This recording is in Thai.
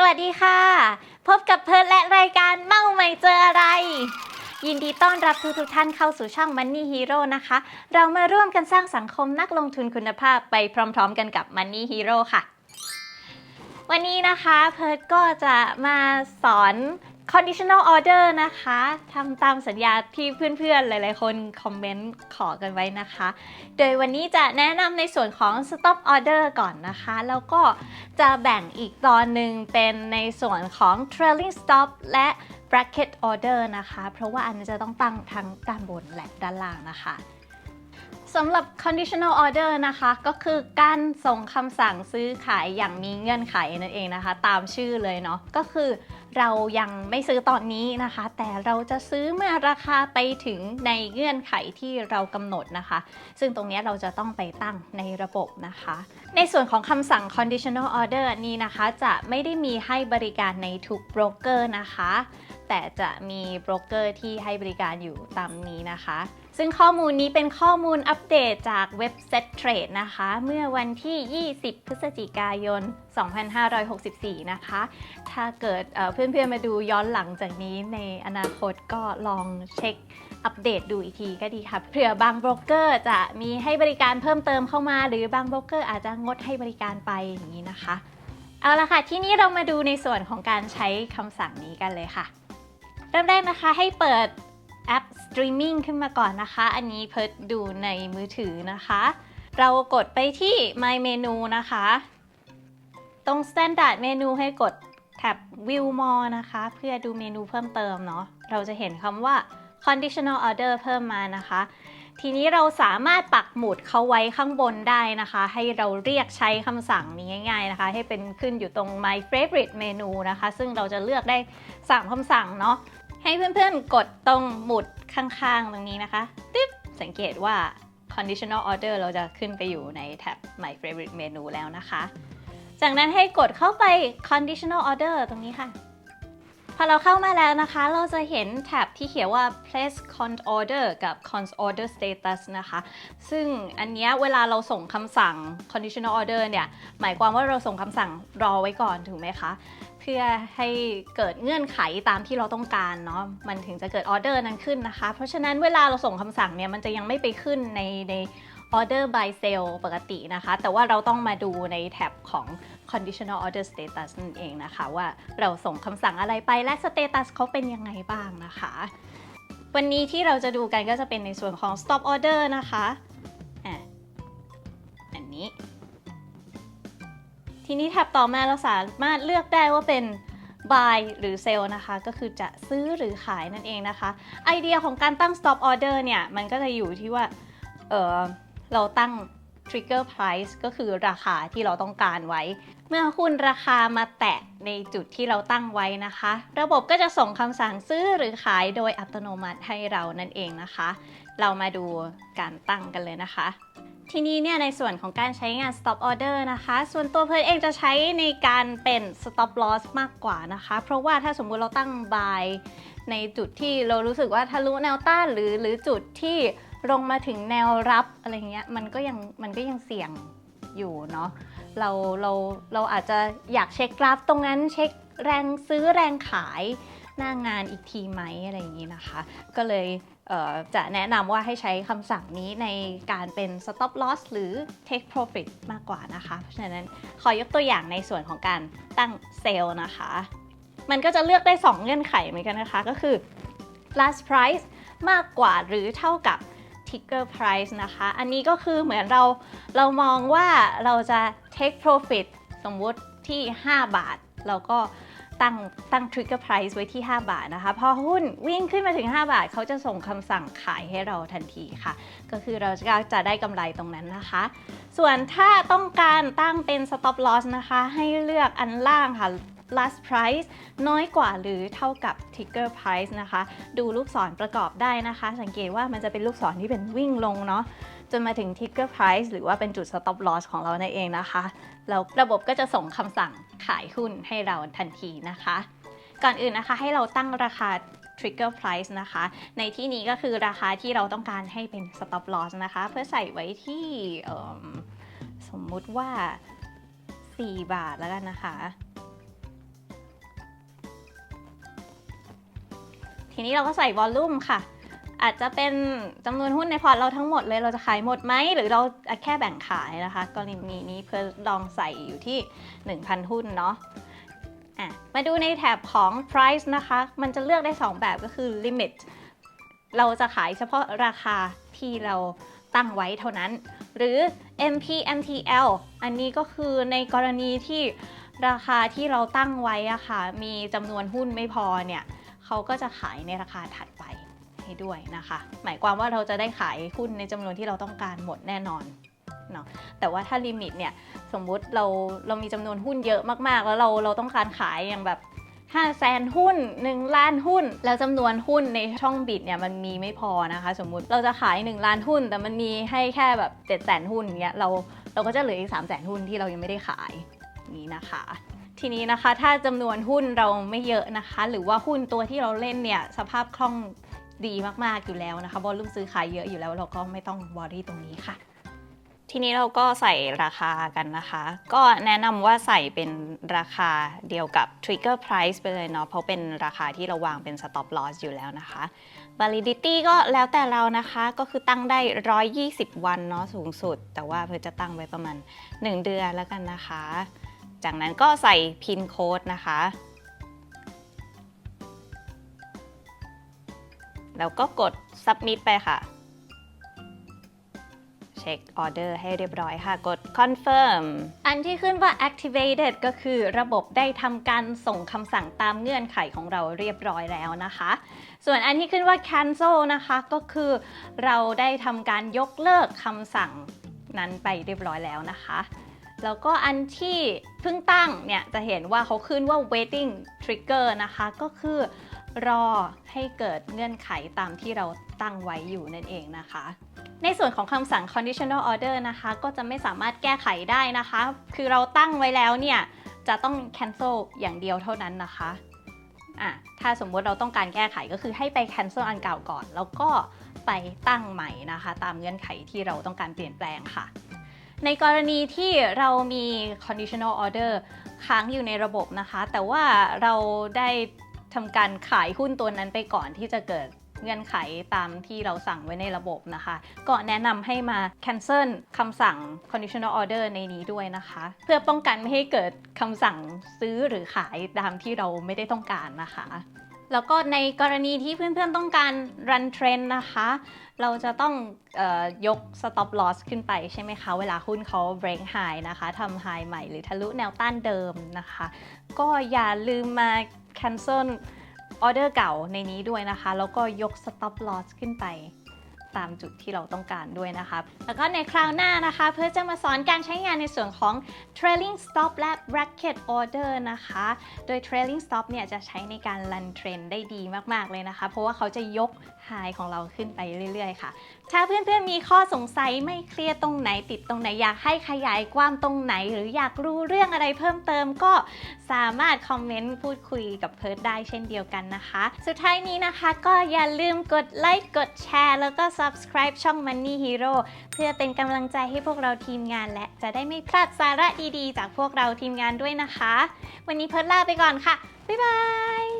สวัสดีค่ะ พบกับเพิร์ดและรายการเมาใหม่เจออะไร ยินดีต้อนรับทุกทุกท่านเข้าสู่ช่อง Money Hero นะคะ เรามาร่วมกันสร้างสังคมนักลงทุนคุณภาพไปพร้อมๆ กันกับ Money Hero ค่ะ วันนี้นะคะเพิร์ดก็จะมาสอน conditional order นะคะทำตามสัญญาที่เพื่อนๆ หลายๆ คนคอมเมนต์ขอกันไว้นะคะ โดยวันนี้จะแนะนำในส่วนของ stop order ก่อนนะคะ แล้วก็จะแบ่งอีกตอนหนึ่งเป็นในส่วนของ trailing stop และ bracket order นะคะ เพราะว่าอันนี้จะต้องตั้งทั้งด้านบนและด้านล่างนะคะสำหรับ conditional order นะคะ ก็คือการส่งคำสั่งซื้อขายอย่างมีเงื่อนไขนั่นเองนะคะ ตามชื่อเลยเนาะก็คือ เรายังไม่ซื้อตอนนี้นะคะ แต่เราจะซื้อเมื่อราคาไปถึงในเงื่อนไขที่เรากำหนดนะคะ ซึ่งตรงนี้เราจะต้องไปตั้งในระบบนะคะ ในส่วนของคำสั่ง conditional order นี้นะคะ จะไม่ได้มีให้บริการในทุกโบรกเกอร์นะคะ แต่จะมีโบรกเกอร์ที่ให้บริการอยู่ตามนี้นะคะ ซึ่งข้อมูลนี้เป็นข้อมูลอัปเดตจากเว็บ Set Trade นะคะ เมื่อวันที่ 20 พฤศจิกายน 2564 นะคะ ถ้าเกิดเอ่อเพื่อนๆมาดูย้อนหลังจากนี้ในอนาคตก็ลองเช็คอัปเดตดูอีกทีก็ดีค่ะเผื่อบางโบรกเกอร์จะมีให้บริการเพิ่มเติมเข้ามา หรือบางโบรกเกอร์อาจจะงดให้บริการไปอย่างนี้นะคะ เอาละค่ะ ที่นี้เรามาดูในส่วนของการใช้คำสั่งนี้กันเลยค่ะ เริ่มแรกนะคะให้เปิดแอปสตรีมมิ่งขึ้นมาก่อนนะคะ อันนี้เพิร์ดดูในมือถือนะคะ เรากดไปที่ My Menu นะคะ ตรง Standard Menu ให้กดแท็บ View More นะคะ เพื่อดูเมนูเพิ่มเติมเนาะ เราจะเห็นคำว่า Conditional Order เพิ่มมานะคะ ทีนี้เราสามารถปักหมุดเขาไว้ข้างบนได้นะคะ ให้เราเรียกใช้คำสั่งนี้ง่าย ๆนะคะ ให้เป็นขึ้นอยู่ตรง My Favorite Menu นะคะ ซึ่งเราจะเลือกได้ 3คำสั่งเนาะให้เพื่อนๆ กดตรงหมุดข้างๆ ตรงนี้นะคะติ๊บสังเกตว่า conditional order เราจะขึ้นไปอยู่ในแท็บ my favorite menu แล้วนะคะ จากนั้นให้กดเข้าไป conditional order ตรงนี้ค่ะ พอเราเข้ามาแล้วนะคะ เราจะเห็นแท็บที่เขียนว่า place cont order กับ cont order status นะคะ ซึ่งอันนี้เวลาเราส่งคำสั่ง conditional order เนี่ย หมายความว่าเราส่งคำสั่งรอไว้ก่อนถูกไหมคะ เพื่อให้เกิดเงื่อนไขตามที่เราต้องการเนาะ มันถึงจะเกิดออเดอร์นั้นขึ้นนะคะ เพราะฉะนั้นเวลาเราส่งคำสั่งเนี่ย มันจะยังไม่ไปขึ้นในใน order by sale ปกตินะคะ แต่ว่าเราต้องมาดูในแท็บของ conditional order status นั่นเองนะคะ ว่าเราส่งคำสั่งอะไรไปและ status เขาเป็นยังไงบ้างนะคะ วันนี้ที่เราจะดูกันก็จะเป็นในส่วนของ stop order นะคะอะอันนี้ ทีนี้แท็บต่อมาเราสามารถเลือกได้ว่าเป็น buy หรือ sell นะคะ ก็คือจะซื้อหรือขายนั่นเองนะคะ ไอเดียของการตั้ง stop order เนี่ย มันก็จะอยู่ที่ว่า เออ เราตั้ง trigger price ก็คือราคาที่เราต้องการไว้ เมื่อหุ้นราคามาแตะในจุดที่เราตั้งไว้นะคะ ระบบก็จะส่งคำสั่งซื้อหรือขายโดยอัตโนมัติให้เรานั่นเองนะคะ เรามาดูการตั้งกันเลยนะคะ ทีนี้เนี่ยในส่วนของการใช้งาน stop order นะคะ ส่วนตัวเพิร์ดเองจะใช้ในการเป็น stop loss มากกว่านะคะ เพราะว่าถ้าสมมุติเราตั้ง buy ในจุดที่เรารู้สึกว่าทะลุแนวต้านหรือหรือจุดที่ ลงมาถึงแนวรับอะไรเงี้ยมันก็ยังมันก็ยังเสี่ยงอยู่เนาะเราเราเราอาจจะอยากเช็คกราฟตรงนั้นเช็คแรงซื้อแรงขายหน้างานอีกทีไหมอะไรอย่างนี้นะคะ ก็เลยเจะแนะนำว่าให้ใช้คำสั่งนี้ในการเป็น stop loss หรือ take profit มากกว่านะคะ เพราะฉะนั้นขอยกตัวอย่างในส่วนของการตั้งเซลล์นะคะ มันก็จะเลือกได้ 2 เงื่อนไขเหมือนกันนะคะ ก็คือ last price มากกว่าหรือเท่ากับ ticker price นะคะ อันนี้ก็คือเหมือนเราเรามองว่าเราจะ take profit สมมติที่ 5 บาท เราก็ตั้งตั้ง trigger price ไว้ที่ 5 บาทนะคะ พอหุ้นวิ่งขึ้นมาถึง 5 บาท เขาจะส่งคำสั่งขายให้เราทันทีค่ะ ก็คือเราจะจะได้กำไรตรงนั้นนะคะ ส่วนถ้าต้องการตั้งเป็น stop loss นะคะ ให้เลือกอันล่างค่ะ last price น้อยกว่าหรือเท่ากับ ticker price นะคะ ดูลูกศรประกอบได้นะคะ สังเกตว่ามันจะเป็นลูกศรที่เป็นวิ่งลงเนาะจนมาถึง ticker price หรือว่าเป็นจุด stop loss ของเรานั่นเองนะคะ แล้วระบบก็จะส่งคำสั่งขายหุ้นให้เราทันทีนะคะ ก่อนอื่นนะคะให้เราตั้งราคา trigger price นะคะ ในที่นี้ก็คือราคาที่เราต้องการให้เป็น stop loss นะคะ เพื่อใส่ไว้ที่สมมุติว่า 4 บาทแล้วกันนะคะ ทีนี้เราก็ใส่วอลลุ่มค่ะ อาจจะเป็นจำนวนหุ้นในพอร์ตเราทั้งหมดเลยเราจะขายหมดไหม หรือเราแค่แบ่งขายนะคะ กรณีนี้เพื่อลองใส่อยู่ที่ 1,000 หุ้นเนาะมาดูในแถบของ price นะคะ มันจะเลือกได้ 2 แบบก็คือ limit เราจะขายเฉพาะราคาที่เราตั้งไว้เท่านั้น หรือ MP MTL อันนี้ก็คือในกรณีที่ราคาที่เราตั้งไว้อะค่ะ มีจำนวนหุ้นไม่พอเนี่ย เขาก็จะขายในราคาถัดไปให้ด้วยนะคะ หมายความว่าเราจะได้ขายหุ้นในจำนวนที่เราต้องการหมดแน่นอนเนาะแต่ว่าถ้าลิมิตเนี่ยสมมุติเราเรามีจำนวนหุ้นเยอะมากๆ แล้วเราเราต้องการขายอย่างแบบ5แสนหุ้น 1 ล้านหุ้น แล้วจำนวนหุ้นในช่องบิดเนี่ยมันมีไม่พอนะคะ สมมุติเราจะขาย 1 ล้านหุ้น แต่มันมีให้แค่แบบ7แสนหุ้นเงี้ยเราเราก็จะเหลืออีก3แสนหุ้นที่เรายังไม่ได้ขายนี้นะคะ ทีนี้นะคะถ้าจำนวนหุ้นเราไม่เยอะนะคะ หรือว่าหุ้นตัวที่เราเล่นเนี่ยสภาพคล่องดีมากๆอยู่แล้วนะคะบอลลุ่มซื้อขายเยอะอยู่แล้วเราก็ไม่ต้องวอรี่ตรงนี้ค่ะ ทีนี้เราก็ใส่ราคากันนะคะ ก็แนะนำว่าใส่เป็นราคาเดียวกับ trigger price ไปเลยเนาะเพราะเป็นราคาที่เราวางเป็น stop loss อยู่แล้วนะคะ validity ก็แล้วแต่เรานะคะก็คือตั้งได้ 120 วันเนาะสูงสุด แต่ว่าเพื่อจะตั้งไว้ประมาณ 1 เดือนแล้วกันนะคะ จากนั้นก็ใส่ pin code นะคะ แล้วก็กด submit ไปค่ะ เช็คออเดอร์ให้เรียบร้อยค่ะ กด confirm อันที่ขึ้นว่า activated ก็คือระบบได้ทำการส่งคำสั่งตามเงื่อนไขของเราเรียบร้อยแล้วนะคะ ส่วนอันที่ขึ้นว่า cancel นะคะ ก็คือเราได้ทำการยกเลิกคำสั่งนั้นไปเรียบร้อยแล้วนะคะ แล้วก็อันที่เพิ่งตั้งเนี่ยจะเห็นว่าเขาขึ้นว่า waiting trigger นะคะ ก็คือรอให้เกิดเงื่อนไขตามที่เราตั้งไว้อยู่นั่นเองนะคะ ในส่วนของคำสั่ง conditional order นะคะ ก็จะไม่สามารถแก้ไขได้นะคะ คือเราตั้งไว้แล้วเนี่ย จะต้อง cancel อย่างเดียวเท่านั้นนะคะอะถ้าสมมติเราต้องการแก้ไขก็คือให้ไป cancel อันเก่าก่อน แล้วก็ไปตั้งใหม่นะคะ ตามเงื่อนไขที่เราต้องการเปลี่ยนแปลงค่ะ ในกรณีที่เรามี conditional order ค้างอยู่ในระบบนะคะ แต่ว่าเราได้ทำการขายหุ้นตัวนั้นไปก่อนที่จะเกิดเงื่อนไขตามที่เราสั่งไว้ในระบบนะคะ ก็แนะนำให้มา cancel คำสั่ง conditional order ในนี้ด้วยนะคะ เพื่อป้องกันไม่ให้เกิดคำสั่งซื้อหรือขายตามที่เราไม่ได้ต้องการนะคะ แล้วก็ในกรณีที่เพื่อนๆต้องการ run trend นะคะ เราจะต้องออยก stop loss ขึ้นไปใช่ไหมคะ เวลาหุ้นเขา break high นะคะทำ high ใหม่หรือทะลุแนวต้านเดิมนะคะ ก็อย่าลืมมา cancel ออเดอร์เก่าในนี้ด้วยนะคะ แล้วก็ยก stop loss ขึ้นไป ตามจุดที่เราต้องการด้วยนะคะแล้วก็ในคราวหน้านะคะ เพื่อจะมาสอนการใช้งานในส่วนของ trailing stop และ bracket order นะคะ โดย trailing stop เนี่ยจะใช้ในการ run trend ได้ดีมาก ๆ เลยนะคะ เพราะว่าเขาจะยก high ของเราขึ้นไปเรื่อย ๆ ค่ะ ถ้าเพื่อน ๆ มีข้อสงสัยไม่เคลียร์ตรงไหนติดตรงไหน อยากให้ขยายความตรงไหน หรืออยากรู้เรื่องอะไรเพิ่มเติมก็สามารถคอมเมนต์พูดคุยกับเพิร์ดได้เช่นเดียวกันนะคะ สุดท้ายนี้นะคะก็อย่าลืมกดไลค์กดแชร์แล้วก็ subscribe ช่อง Money Hero เพื่อเป็นกำลังใจให้พวกเราทีมงาน และจะได้ไม่พลาดสาระดีๆ จากพวกเราทีมงานด้วยนะคะ วันนี้เพิร์ลลาไปก่อนค่ะ บ๊ายบาย